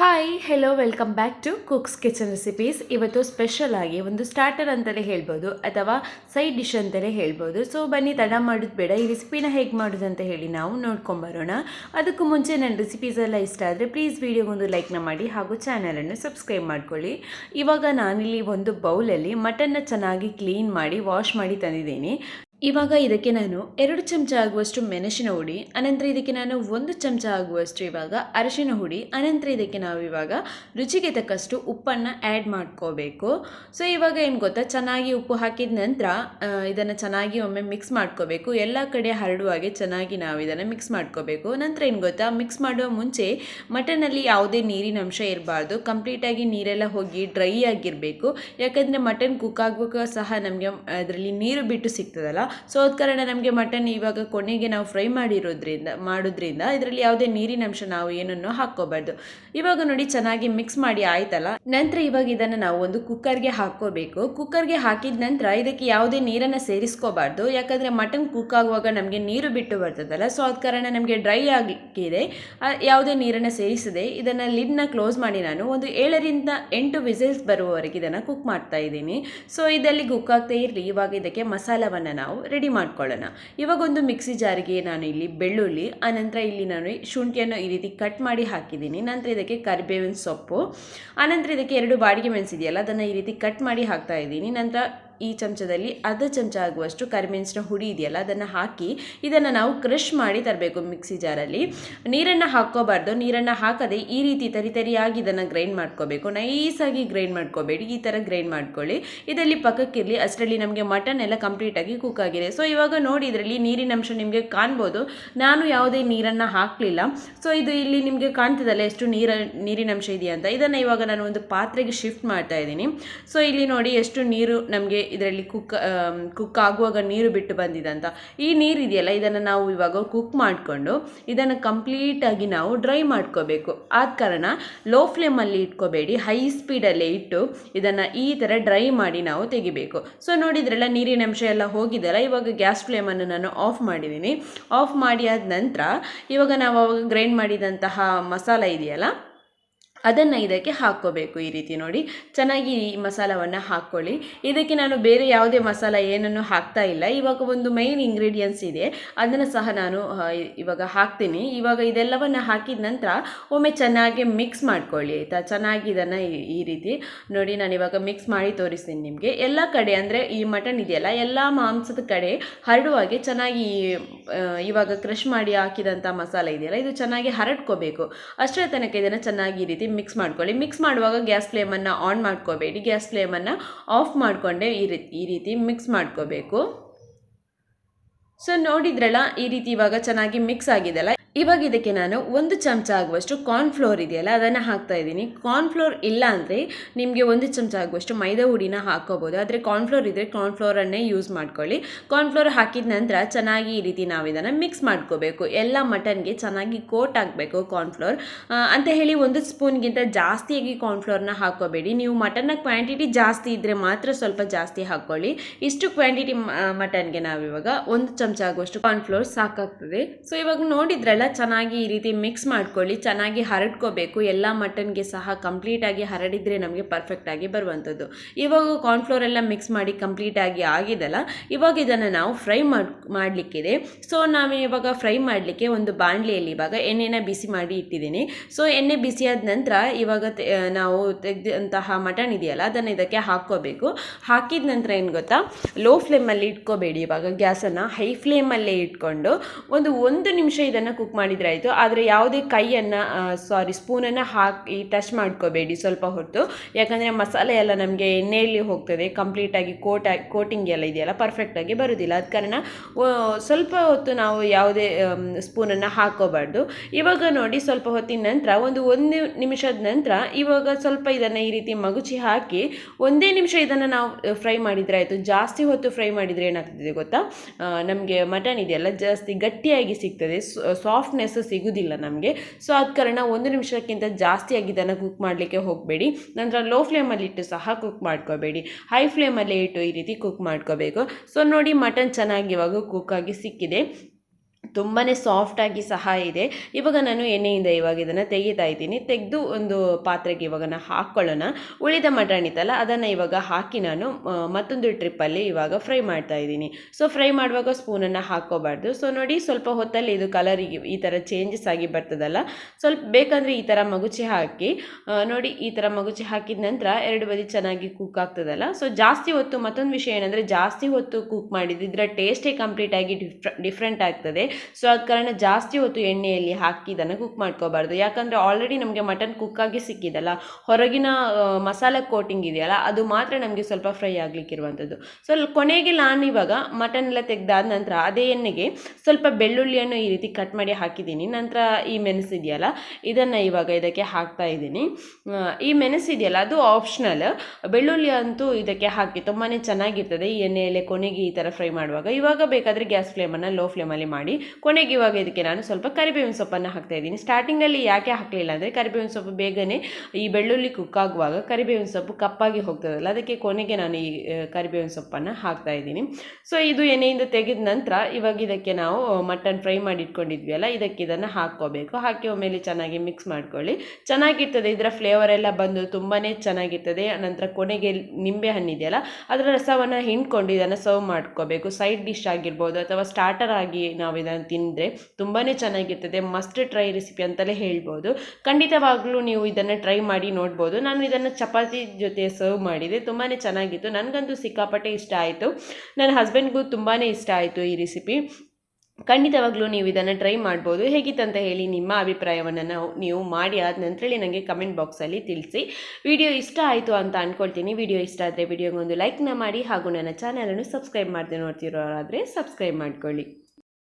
Hi hello welcome back to cooks kitchen recipes ಇವತ್ತು special ಆಗಿ ಒಂದು ಸ್ಟಾರ್ಟರ್ ಅಂತಲೇ ಹೇಳ್ಬೋದು, ಅಥವಾ ಸೈಡ್ ಡಿಶ್ ಅಂತಲೇ ಹೇಳ್ಬೋದು. ಸೊ ಬನ್ನಿ, ತಡ ಮಾಡೋದು ಬೇಡ. ಈ ರೆಸಿಪಿನ ಹೇಗೆ ಮಾಡೋದು ಅಂತ ಹೇಳಿ ನಾವು ನೋಡ್ಕೊಂಬರೋಣ ಅದಕ್ಕೂ ಮುಂಚೆ ನನ್ನ ರೆಸಿಪೀಸ್ ಎಲ್ಲ ಇಷ್ಟ ಆದರೆ ಪ್ಲೀಸ್ ವಿಡಿಯೋಗೊಂದು ಲೈಕ್ನ ಮಾಡಿ ಹಾಗೂ ಚಾನಲನ್ನು ಸಬ್ಸ್ಕ್ರೈಬ್ ಮಾಡ್ಕೊಳ್ಳಿ. ಇವಾಗ ನಾನಿಲ್ಲಿ ಒಂದು ಬೌಲಲ್ಲಿ ಮಟನ್ನ ಚೆನ್ನಾಗಿ ಕ್ಲೀನ್ ಮಾಡಿ ವಾಶ್ ಮಾಡಿ ತಂದಿದ್ದೀನಿ. ಇವಾಗ ಇದಕ್ಕೆ ನಾನು ಎರಡು ಚಮಚ ಆಗುವಷ್ಟು ಮೆಣಸಿನ ಹುಡಿ, ಅನಂತರ ಇದಕ್ಕೆ ನಾನು ಒಂದು ಚಮಚ ಆಗುವಷ್ಟು ಇವಾಗ ಅರಿಶಿನ ಹುಡಿ, ಅನಂತರ ಇದಕ್ಕೆ ನಾವು ಇವಾಗ ರುಚಿಗೆ ತಕ್ಕಷ್ಟು ಉಪ್ಪನ್ನು ಆ್ಯಡ್ ಮಾಡ್ಕೋಬೇಕು. ಸೊ ಇವಾಗ ಏನು ಗೊತ್ತಾ? ಚೆನ್ನಾಗಿ ಉಪ್ಪು ಹಾಕಿದ ನಂತರ ಇದನ್ನು ಚೆನ್ನಾಗಿ ಒಮ್ಮೆ ಮಿಕ್ಸ್ ಮಾಡ್ಕೋಬೇಕು. ಎಲ್ಲ ಕಡೆ ಹರಡುವ ಹಾಗೆ ಚೆನ್ನಾಗಿ ನಾವು ಇದನ್ನು ಮಿಕ್ಸ್ ಮಾಡ್ಕೋಬೇಕು. ನಂತರ ಏನು ಗೊತ್ತಾ? ಮಿಕ್ಸ್ ಮಾಡುವ ಮುಂಚೆ ಮಟನಲ್ಲಿ ಯಾವುದೇ ನೀರಿನ ಅಂಶ ಇರಬಾರ್ದು. ಕಂಪ್ಲೀಟಾಗಿ ನೀರೆಲ್ಲ ಹೋಗಿ ಡ್ರೈ ಆಗಿರಬೇಕು. ಯಾಕಂದರೆ ಮಟನ್ ಕುಕ್ ಆಗುವಾಗ ಸಹ ನಮಗೆ ಅದರಲ್ಲಿ ನೀರು ಬಿಟ್ಟು ಸಿಗ್ತದಲ್ಲ ಸೊ ಅದ ಕಾರಣ ನಮಗೆ ಮಟನ್ ಇವಾಗ ಕೊನೆಗೆ ನಾವು ಫ್ರೈ ಮಾಡಿರೋದ್ರಿಂದ, ಮಾಡೋದ್ರಿಂದ ಇದರಲ್ಲಿ ಯಾವುದೇ ನೀರಿನ ಅಂಶ ನಾವು ಏನನ್ನು ಹಾಕ್ಕೋಬಾರ್ದು. ಇವಾಗ ನೋಡಿ ಚೆನ್ನಾಗಿ ಮಿಕ್ಸ್ ಮಾಡಿ ಆಯ್ತಲ್ಲ? ನಂತರ ಇವಾಗ ಇದನ್ನು ನಾವು ಒಂದು ಕುಕ್ಕರ್ಗೆ ಹಾಕ್ಕೋಬೇಕು. ಕುಕ್ಕರ್ಗೆ ಹಾಕಿದ ನಂತರ ಇದಕ್ಕೆ ಯಾವುದೇ ನೀರನ್ನು ಸೇರಿಸ್ಕೋಬಾರ್ದು. ಯಾಕಂದರೆ ಮಟನ್ ಕುಕ್ ಆಗುವಾಗ ನಮಗೆ ನೀರು ಬಿಟ್ಟು ಬರ್ತದಲ್ಲ? ಸೊ ಅದ ಕಾರಣ ನಮಗೆ ಡ್ರೈ ಆಗಿದೆ. ಯಾವುದೇ ನೀರನ್ನು ಸೇರಿಸದೆ ಇದನ್ನು ಲಿಡ್ನ ಕ್ಲೋಸ್ ಮಾಡಿ ನಾನು ಒಂದು ಏಳರಿಂದ ಎಂಟು ವಿಸಿಲ್ಸ್ ಬರುವವರೆಗೆ ಇದನ್ನು ಕುಕ್ ಮಾಡ್ತಾ ಇದ್ದೀನಿ. ಸೊ ಇದರಲ್ಲಿ ಕುಕ್ ಆಗ್ತಾ ಇರಲಿ. ಇವಾಗ ಇದಕ್ಕೆ ಮಸಾಲವನ್ನು ನಾವು ರೆಡಿ ಮಾಡ್ಕೊಳ್ಳೋಣ. ಇವಾಗ ಒಂದು ಮಿಕ್ಸಿ ಜಾರಿಗೆ ನಾನು ಇಲ್ಲಿ ಬೆಳ್ಳುಳ್ಳಿ, ಆನಂತರ ಇಲ್ಲಿ ನಾನು ಶುಂಠಿಯನ್ನು ಈ ರೀತಿ ಕಟ್ ಮಾಡಿ ಹಾಕಿದ್ದೀನಿ. ನಂತರ ಇದಕ್ಕೆ ಕರಿಬೇವಿನ ಸೊಪ್ಪು, ಆನಂತರ ಇದಕ್ಕೆ ಎರಡು ಬಾಡಿಗೆ ಮೆಣಸಿದೆಯಲ್ಲ, ಅದನ್ನು ಈ ರೀತಿ ಕಟ್ ಮಾಡಿ ಹಾಕ್ತಾ ಇದ್ದೀನಿ. ನಂತರ ಈ ಚಮಚದಲ್ಲಿ ಅರ್ಧ ಚಮಚ ಆಗುವಷ್ಟು ಕರಿಮೆಣಸಿನ ಹುಡಿ ಇದೆಯಲ್ಲ, ಅದನ್ನು ಹಾಕಿ ಇದನ್ನು ನಾವು ಕ್ರಷ್ ಮಾಡಿ ತರಬೇಕು ಮಿಕ್ಸಿ ಜಾರಲ್ಲಿ. ನೀರನ್ನು ಹಾಕ್ಕೋಬಾರ್ದು. ನೀರನ್ನು ಹಾಕದೆ ಈ ರೀತಿ ತರಿ ತರಿಯಾಗಿ ಇದನ್ನು ಗ್ರೈಂಡ್ ಮಾಡ್ಕೋಬೇಕು. ನೈಸಾಗಿ ಗ್ರೈಂಡ್ ಮಾಡ್ಕೋಬೇಡಿ. ಈ ಥರ ಗ್ರೈಂಡ್ ಮಾಡ್ಕೊಳ್ಳಿ. ಇದರಲ್ಲಿ ಪಕ್ಕಕ್ಕಿರಲಿ ಅಷ್ಟರಲ್ಲಿ ನಮಗೆ ಮಟನ್ ಎಲ್ಲ ಕಂಪ್ಲೀಟಾಗಿ ಕುಕ್ ಆಗಿದೆ. ಸೊ ಇವಾಗ ನೋಡಿ ಇದರಲ್ಲಿ ನೀರಿನ ಅಂಶ ನಿಮಗೆ ಕಾಣ್ಬೋದು. ನಾನು ಯಾವುದೇ ನೀರನ್ನು ಹಾಕಲಿಲ್ಲ. ಸೊ ಇದು ಇಲ್ಲಿ ನಿಮಗೆ ಕಾಣ್ತಿದ್ದಲ್ಲ ಎಷ್ಟು ನೀರ, ನೀರಿನ ಅಂಶ ಇದೆಯಾ ಅಂತ. ಇದನ್ನು ಇವಾಗ ನಾನು ಒಂದು ಪಾತ್ರೆಗೆ ಶಿಫ್ಟ್ ಮಾಡ್ತಾ ಇದ್ದೀನಿ. ಸೊ ಇಲ್ಲಿ ನೋಡಿ ಎಷ್ಟು ನೀರು ನಮಗೆ ಇದರಲ್ಲಿ ಕುಕ್ ಕುಕ್ ಆಗುವಾಗ ನೀರು ಬಿಟ್ಟು ಬಂದಿದೆ ಅಂತ ಈ ನೀರು ಇದೆಯಲ್ಲ ಇದನ್ನು ನಾವು ಇವಾಗ ಕುಕ್ ಮಾಡಿಕೊಂಡು, ಇದನ್ನು ಕಂಪ್ಲೀಟಾಗಿ ನಾವು ಡ್ರೈ ಮಾಡ್ಕೋಬೇಕು. ಆದ ಕಾರಣ ಲೋ ಫ್ಲೇಮಲ್ಲಿ ಇಟ್ಕೋಬೇಡಿ ಹೈ ಸ್ಪೀಡಲ್ಲೇ ಇಟ್ಟು ಇದನ್ನು ಈ ಥರ ಡ್ರೈ ಮಾಡಿ ನಾವು ತೆಗಿಬೇಕು. ಸೊ ನೋಡಿದ್ರಲ್ಲ, ನೀರಿನ ಅಂಶ ಎಲ್ಲ ಹೋಗಿದೆಯಲ್ಲ, ಇವಾಗ ಗ್ಯಾಸ್ ಫ್ಲೇಮನ್ನು ನಾನು ಆಫ್ ಮಾಡಿದ್ದೀನಿ. ಆಫ್ ಮಾಡಿ ಆದ ನಂತರ, ಇವಾಗ ನಾವು ಅವಾಗ ಗ್ರೈಂಡ್ ಮಾಡಿದಂತಹ ಮಸಾಲ ಇದೆಯಲ್ಲ ಅದನ್ನು ಇದಕ್ಕೆ ಹಾಕ್ಕೋಬೇಕು ಈ ರೀತಿ ನೋಡಿ. ಚೆನ್ನಾಗಿ ಈ ಮಸಾಲವನ್ನು ಹಾಕ್ಕೊಳ್ಳಿ. ಇದಕ್ಕೆ ನಾನು ಬೇರೆ ಯಾವುದೇ ಮಸಾಲ ಏನನ್ನು ಹಾಕ್ತಾ ಇಲ್ಲ. ಇವಾಗ ಒಂದು ಮೈನ್ ಇಂಗ್ರೀಡಿಯೆಂಟ್ಸ್ ಇದೆ. ಅದನ್ನು ಸಹ ನಾನು ಇವಾಗ ಹಾಕ್ತೀನಿ. ಇವಾಗ ಇದೆಲ್ಲವನ್ನು ಹಾಕಿದ ನಂತರ ಒಮ್ಮೆ ಚೆನ್ನಾಗಿ ಮಿಕ್ಸ್ ಮಾಡ್ಕೊಳ್ಳಿ ಆಯಿತಾ? ಚೆನ್ನಾಗಿ ಇದನ್ನು ಈ ರೀತಿ ನೋಡಿ ನಾನು ಇವಾಗ ಮಿಕ್ಸ್ ಮಾಡಿ ತೋರಿಸ್ತೀನಿ ನಿಮಗೆ. ಎಲ್ಲ ಕಡೆ ಅಂದರೆ ಈ ಮಟನ್ ಇದೆಯಲ್ಲ, ಎಲ್ಲ ಮಾಂಸದ ಕಡೆ ಹರಡುವಾಗೆ ಚೆನ್ನಾಗಿ ಇವಾಗ ಕ್ರಷ್ ಮಾಡಿ ಹಾಕಿದಂಥ ಮಸಾಲ ಇದೆಯಲ್ಲ, ಇದು ಚೆನ್ನಾಗಿ ಹರಡ್ಕೋಬೇಕು. ಅಷ್ಟರ ತನಕ ಇದನ್ನು ಚೆನ್ನಾಗಿ ಈ ರೀತಿ ಮಿಕ್ಸ್ ಮಾಡ್ಕೊಳ್ಳಿ. ಮಿಕ್ಸ್ ಮಾಡುವಾಗ ಗ್ಯಾಸ್ ಫ್ಲೇಮನ್ನು ಆನ್ ಮಾಡ್ಕೋಬೇಡಿ. ಗ್ಯಾಸ್ ಫ್ಲೇಮನ್ನು ಆಫ್ ಮಾಡಿಕೊಂಡೆ ಈ ರೀತಿ ಈ ರೀತಿ ಮಿಕ್ಸ್ ಮಾಡ್ಕೋಬೇಕು. ಸೊ ನೋಡಿದ್ರಲ್ಲ, ಈ ರೀತಿ ಇವಾಗ ಚೆನ್ನಾಗಿ ಮಿಕ್ಸ್ ಆಗಿದೆಲ್ಲ ಇವಾಗ ಇದಕ್ಕೆ ನಾನು ಒಂದು ಚಮಚ ಆಗುವಷ್ಟು ಕಾರ್ನ್ಫ್ಲೋರ್ ಇದೆಯಲ್ಲ, ಅದನ್ನು ಹಾಕ್ತಾ ಇದ್ದೀನಿ. ಕಾರ್ನ್ಫ್ಲೋರ್ ಇಲ್ಲ ಅಂದರೆ ನಿಮಗೆ ಒಂದು ಚಮಚ ಆಗುವಷ್ಟು ಮೈದಾ ಹುಡಿನ ಹಾಕೋಬೋದು. ಆದರೆ ಕಾರ್ನ್ಫ್ಲೋರ್ ಇದ್ದರೆ ಕಾರ್ನ್ಫ್ಲೋರನ್ನೇ ಯೂಸ್ ಮಾಡ್ಕೊಳ್ಳಿ. ಕಾರ್ನ್ಫ್ಲೋರ್ ಹಾಕಿದ ನಂತರ ಚೆನ್ನಾಗಿ ಈ ರೀತಿ ನಾವು ಇದನ್ನು ಮಿಕ್ಸ್ ಮಾಡ್ಕೋಬೇಕು. ಎಲ್ಲ ಮಟನ್ಗೆ ಚೆನ್ನಾಗಿ ಕೋಟ್ ಆಗಬೇಕು ಕಾರ್ನ್ಫ್ಲೋರ್ ಅಂತ ಹೇಳಿ ಒಂದು ಸ್ಪೂನ್ಗಿಂತ ಜಾಸ್ತಿಯಾಗಿ ಕಾರ್ನ್ಫ್ಲೋರ್ನ ಹಾಕೋಬೇಡಿ. ನೀವು ಮಟನ್ನ ಕ್ವಾಂಟಿಟಿ ಜಾಸ್ತಿ ಇದ್ದರೆ ಮಾತ್ರ ಸ್ವಲ್ಪ ಜಾಸ್ತಿ ಹಾಕ್ಕೊಳ್ಳಿ ಇಷ್ಟು ಕ್ವಾಂಟಿಟಿ ಮಟನ್ಗೆ ನಾವಿವಾಗ ಒಂದು ಚಮಚ ಆಗುವಷ್ಟು ಕಾರ್ನ್ಫ್ಲೋರ್ ಸಾಕಾಗ್ತದೆ. ಸೊ ಇವಾಗ ನೋಡಿದ್ರಲ್ಲ ಚೆನ್ನಾಗಿ ಈ ರೀತಿ ಮಿಕ್ಸ್ ಮಾಡ್ಕೊಳ್ಳಿ, ಚೆನ್ನಾಗಿ ಹರಡ್ಕೋಬೇಕು. ಎಲ್ಲ ಮಟನ್ಗೆ ಸಹ ಕಂಪ್ಲೀಟಾಗಿ ಹರಡಿದರೆ ನಮಗೆ ಪರ್ಫೆಕ್ಟಾಗಿ ಬರುವಂಥದ್ದು. ಇವಾಗ ಕಾರ್ನ್ಫ್ಲೋರ್ ಎಲ್ಲ ಮಿಕ್ಸ್ ಮಾಡಿ ಕಂಪ್ಲೀಟಾಗಿ ಆಗಿದಲ್ಲ, ಇವಾಗ ಇದನ್ನು ನಾವು ಫ್ರೈ ಮಾಡಿ, ಮಾಡಲಿಕ್ಕಿದೆ. ಸೊ ನಾವು ಇವಾಗ ಫ್ರೈ ಮಾಡಲಿಕ್ಕೆ ಒಂದು ಬಾಣಲಿಯಲ್ಲಿ ಇವಾಗ ಎಣ್ಣೆನ ಬಿಸಿ ಮಾಡಿ ಇಟ್ಟಿದ್ದೀನಿ. ಸೊ ಎಣ್ಣೆ ಬಿಸಿಯಾದ ನಂತರ ಇವಾಗ ನಾವು ತೆಗೆದಂತಹ ಮಟನ್ ಇದೆಯಲ್ಲ, ಅದನ್ನು ಇದಕ್ಕೆ ಹಾಕ್ಕೋಬೇಕು. ಹಾಕಿದ ನಂತರ ಏನು ಗೊತ್ತಾ? ಲೋ ಫ್ಲೇಮಲ್ಲಿ ಇಟ್ಕೋಬೇಡಿ ಇವಾಗ ಗ್ಯಾಸನ್ನು. ಹೈ ಫ್ಲೇಮಲ್ಲೇ ಇಟ್ಕೊಂಡು ಒಂದು ಒಂದು ನಿಮಿಷ ಇದನ್ನು ಮಾಡಿದರೆ ಆಯಿತು. ಆದರೆ ಯಾವುದೇ ಕೈಯನ್ನು ಸಾರಿ ಸ್ಪೂನನ್ನು ಹಾಕಿ ಟಚ್ ಮಾಡ್ಕೋಬೇಡಿ ಸ್ವಲ್ಪ ಹೊತ್ತು. ಯಾಕಂದರೆ ಮಸಾಲೆ ಎಲ್ಲ ನಮಗೆ ಎಣ್ಣೆಯಲ್ಲಿ ಹೋಗ್ತದೆ. ಕಂಪ್ಲೀಟಾಗಿ ಕೋಟ್ ಕೋಟಿಂಗ್ ಎಲ್ಲ ಇದೆಯಲ್ಲ ಪರ್ಫೆಕ್ಟಾಗಿ ಬರೋದಿಲ್ಲ. ಅದ ಕಾರಣ ಸ್ವಲ್ಪ ಹೊತ್ತು ನಾವು ಯಾವುದೇ ಸ್ಪೂನನ್ನು ಹಾಕೋಬಾರ್ದು ಇವಾಗ ನೋಡಿ ಸ್ವಲ್ಪ ಹೊತ್ತಿನ ನಂತರ, ಒಂದು ಒಂದು ನಿಮಿಷದ ನಂತರ ಇವಾಗ ಸ್ವಲ್ಪ ಇದನ್ನು ಈ ರೀತಿ ಮಗುಚಿ ಹಾಕಿ, ಒಂದೇ ನಿಮಿಷ ಇದನ್ನು ನಾವು ಫ್ರೈ ಮಾಡಿದರೆ ಆಯಿತು. ಜಾಸ್ತಿ ಹೊತ್ತು ಫ್ರೈ ಮಾಡಿದರೆ ಏನಾಗ್ತದೆ ಗೊತ್ತಾ? ನಮಗೆ ಮಟನ್ ಇದೆಯಲ್ಲ, ಜಾಸ್ತಿ ಗಟ್ಟಿಯಾಗಿ ಸಿಗ್ತದೆ. ಸಾಫ್ಟ್ನೆಸ್ ಸಿಗೋದಿಲ್ಲ ನಮಗೆ. ಸೊ ಆದ ಕಾರಣ ಒಂದು ನಿಮಿಷಕ್ಕಿಂತ ಜಾಸ್ತಿಯಾಗಿ ಇದನ್ನು ಕುಕ್ ಮಾಡಲಿಕ್ಕೆ ಹೋಗಬೇಡಿ. ನಂತರ ಲೋ ಫ್ಲೇಮಲ್ಲಿ ಇಟ್ಟು ಸಹ ಕುಕ್ ಮಾಡ್ಕೋಬೇಡಿ. ಹೈ ಫ್ಲೇಮಲ್ಲೇ ಇಟ್ಟು ಈ ರೀತಿ ಕುಕ್ ಮಾಡ್ಕೋಬೇಕು. ಸೊ ನೋಡಿ ಮಟನ್ ಚೆನ್ನಾಗಿ ಇವಾಗ ಕುಕ್ಕಾಗಿ ಸಿಕ್ಕಿದೆ. ತುಂಬಾ ಸಾಫ್ಟಾಗಿ ಸಹ ಇದೆ. ಇವಾಗ ನಾನು ಎಣ್ಣೆಯಿಂದ ಇವಾಗ ಇದನ್ನು ತೆಗಿತಾ ಇದ್ದೀನಿ. ತೆಗೆದು ಒಂದು ಪಾತ್ರೆಗೆ ಇವಾಗ ನಾನು ಹಾಕ್ಕೊಳ್ಳೋಣ ಉಳಿದ ಮಟನ್ ಇತ್ತಲ್ಲ ಅದನ್ನು ಇವಾಗ ಹಾಕಿ ನಾನು ಮತ್ತೊಂದು ಟ್ರಿಪ್ಪಲ್ಲಿ ಇವಾಗ ಫ್ರೈ ಮಾಡ್ತಾ ಇದ್ದೀನಿ. ಸೊ ಫ್ರೈ ಮಾಡುವಾಗ ಸ್ಪೂನನ್ನು ಹಾಕ್ಕೋಬಾರ್ದು. ಸೊ ನೋಡಿ ಸ್ವಲ್ಪ ಹೊತ್ತಲ್ಲಿ ಇದು ಕಲರಿಗೆ ಈ ಥರ ಚೇಂಜಸ್ ಆಗಿ ಬರ್ತದಲ್ಲ? ಸ್ವಲ್ಪ ಬೇಕಂದರೆ ಈ ಥರ ಮಗುಚಿ ಹಾಕಿ ನೋಡಿ ಈ ಥರ ಮಗುಚಿ ಹಾಕಿದ ನಂತರ ಎರಡು ಬದಿ ಚೆನ್ನಾಗಿ ಕುಕ್ ಆಗ್ತದಲ್ಲ? ಸೊ ಜಾಸ್ತಿ ಹೊತ್ತು ಮತ್ತೊಂದು ವಿಷಯ ಏನಂದರೆ ಜಾಸ್ತಿ ಹೊತ್ತು ಕುಕ್ ಮಾಡಿದ್ದು ಇದರ ಟೇಸ್ಟೇ ಕಂಪ್ಲೀಟಾಗಿ ಡಿಫ್ರ ಡಿಫ್ರೆಂಟ್ ಆಗ್ತದೆ. ಸೊ ಅದ ಕಾರಣ ಜಾಸ್ತಿ ಹೊತ್ತು ಎಣ್ಣೆಯಲ್ಲಿ ಹಾಕಿ ಇದನ್ನು ಕುಕ್ ಮಾಡ್ಕೋಬಾರ್ದು ಯಾಕಂದರೆ ಆಲ್ರೆಡಿ ನಮಗೆ ಮಟನ್ ಕುಕ್ ಆಗಿ ಸಿಕ್ಕಿದಲ್ಲ, ಹೊರಗಿನ ಮಸಾಲೆ ಕೋಟಿಂಗ್ ಇದೆಯಲ್ಲ, ಅದು ಮಾತ್ರ ನಮಗೆ ಸ್ವಲ್ಪ ಫ್ರೈ ಆಗಲಿಕ್ಕಿರುವಂಥದ್ದು. ಸೊ ಕೊನೆಗೆ ನಾನು ಇವಾಗ ಮಟನ್ ಎಲ್ಲ ತೆಗೆದಾದ ನಂತರ ಅದೇ ಎಣ್ಣೆಗೆ ಸ್ವಲ್ಪ ಬೆಳ್ಳುಳ್ಳಿಯನ್ನು ಈ ರೀತಿ ಕಟ್ ಮಾಡಿ ಹಾಕಿದ್ದೀನಿ. ನಂತರ ಈ ಮೆಣಸು ಇದೆಯಲ್ಲ, ಇದನ್ನು ಇವಾಗ ಇದಕ್ಕೆ ಹಾಕ್ತಾ ಇದ್ದೀನಿ. ಈ ಈ ಮೆಣಸಿದೆಯಲ್ಲ ಅದು ಆಪ್ಷನಲ್ ಬೆಳ್ಳುಳ್ಳಿ ಅಂತೂ ಇದಕ್ಕೆ ಹಾಕಿ ತುಂಬಾ ಚೆನ್ನಾಗಿರ್ತದೆ ಈ ಎಣ್ಣೆಯಲ್ಲೇ ಕೊನೆಗೆ ಈ ಥರ ಫ್ರೈ ಮಾಡುವಾಗ. ಇವಾಗ ಬೇಕಾದರೆ ಗ್ಯಾಸ್ ಫ್ಲೇಮನ್ನು ಲೋ ಫ್ಲೇಮಲ್ಲಿ ಮಾಡಿ ಕೊನೆಗೆ ಇವಾಗ ಇದಕ್ಕೆ ನಾನು ಸ್ವಲ್ಪ ಕರಿಬೇವಿನ ಸೊಪ್ಪನ್ನು ಹಾಕ್ತಾ ಇದ್ದೀನಿ. ಸ್ಟಾರ್ಟಿಂಗಲ್ಲಿ ಯಾಕೆ ಹಾಕಲಿಲ್ಲ ಅಂದರೆ ಕರಿಬೇವಿನ ಸೊಪ್ಪು ಬೇಗನೆ ಈ ಬೆಳ್ಳುಳ್ಳಿ ಕುಕ್ ಆಗುವಾಗ ಕರಿಬೇವಿನ ಸೊಪ್ಪು ಕಪ್ಪಾಗಿ ಹೋಗ್ತದಲ್ಲ, ಅದಕ್ಕೆ ಕೊನೆಗೆ ನಾನು ಈ ಕರಿಬೇವಿನ ಸೊಪ್ಪನ್ನು ಹಾಕ್ತಾ ಇದ್ದೀನಿ. ಸೊ ಇದು ಎಣ್ಣೆಯಿಂದ ತೆಗೆದ ನಂತರ ಇವಾಗ ಇದಕ್ಕೆ ನಾವು ಮಟನ್ ಫ್ರೈ ಮಾಡಿ ಇಟ್ಕೊಂಡಿದ್ವಿ ಅಲ್ಲ ಇದಕ್ಕೆ ಇದನ್ನು ಹಾಕ್ಕೋಬೇಕು. ಹಾಕಿ ಒಮ್ಮೆಲೆ ಚೆನ್ನಾಗಿ ಮಿಕ್ಸ್ ಮಾಡ್ಕೊಳ್ಳಿ. ಚೆನ್ನಾಗಿರ್ತದೆ, ಇದರ ಫ್ಲೇವರ್ ಎಲ್ಲ ಬಂದು ತುಂಬಾ ಚೆನ್ನಾಗಿರ್ತದೆ. ನಂತರ ಕೊನೆಗೆ ನಿಂಬೆ ಹಣ್ಣಿದೆಯಲ್ಲ ಅದರ ರಸವನ್ನು ಹಿಂಡ್ಕೊಂಡು ಇದನ್ನು ಸರ್ವ್ ಮಾಡ್ಕೋಬೇಕು. ಸೈಡ್ ಡಿಶ್ ಆಗಿರ್ಬೋದು ಅಥವಾ ಸ್ಟಾರ್ಟರ್ ಆಗಿ ನಾವು ಇದನ್ನು ತಿಂದರೆ ತುಂಬಾ ಚೆನ್ನಾಗಿರ್ತದೆ ಮಸ್ಟ್ ಟ್ರೈ ರೆಸಿಪಿ ಅಂತಲೇ ಹೇಳ್ಬೋದು. ಖಂಡಿತವಾಗ್ಲೂ ನೀವು ಇದನ್ನು ಟ್ರೈ ಮಾಡಿ ನೋಡ್ಬೋದು. ನಾನು ಇದನ್ನು ಚಪಾತಿ ಜೊತೆ ಸರ್ವ್ ಮಾಡಿದೆ ತುಂಬಾ ಚೆನ್ನಾಗಿತ್ತು. ನನಗಂತೂ ಸಿಕ್ಕಾಪಟ್ಟೆ ಇಷ್ಟ ಆಯಿತು. ನನ್ನ ಹಸ್ಬೆಂಡ್ಗೂ ತುಂಬಾ ಇಷ್ಟ ಆಯಿತು ಈ ರೆಸಿಪಿ ಖಂಡಿತವಾಗ್ಲೂ ನೀವು ಇದನ್ನು ಟ್ರೈ ಮಾಡ್ಬೋದು. ಹೇಗಿತ್ತಂತ ಹೇಳಿ ನಿಮ್ಮ ಅಭಿಪ್ರಾಯವನ್ನು ನಾವು, ನೀವು ಮಾಡಿ ಆದ ನಂತರ ನನಗೆ ಕಮೆಂಟ್ ಬಾಕ್ಸಲ್ಲಿ ತಿಳಿಸಿ. ವಿಡಿಯೋ ಇಷ್ಟ ಆಯಿತು ಅಂತ ಅಂದ್ಕೊಳ್ತೀನಿ ವಿಡಿಯೋ ಇಷ್ಟ ಆದರೆ ವಿಡಿಯೋಗೊಂದು ಲೈಕ್ನ ಮಾಡಿ ಹಾಗೂ ನನ್ನ ಚಾನಲನ್ನು ಸಬ್ಸ್ಕ್ರೈಬ್ ಮಾಡದೆ ನೋಡ್ತಿರೋರಾದರೆ ಸಬ್ಸ್ಕ್ರೈಬ್ ಮಾಡ್ಕೊಳ್ಳಿ.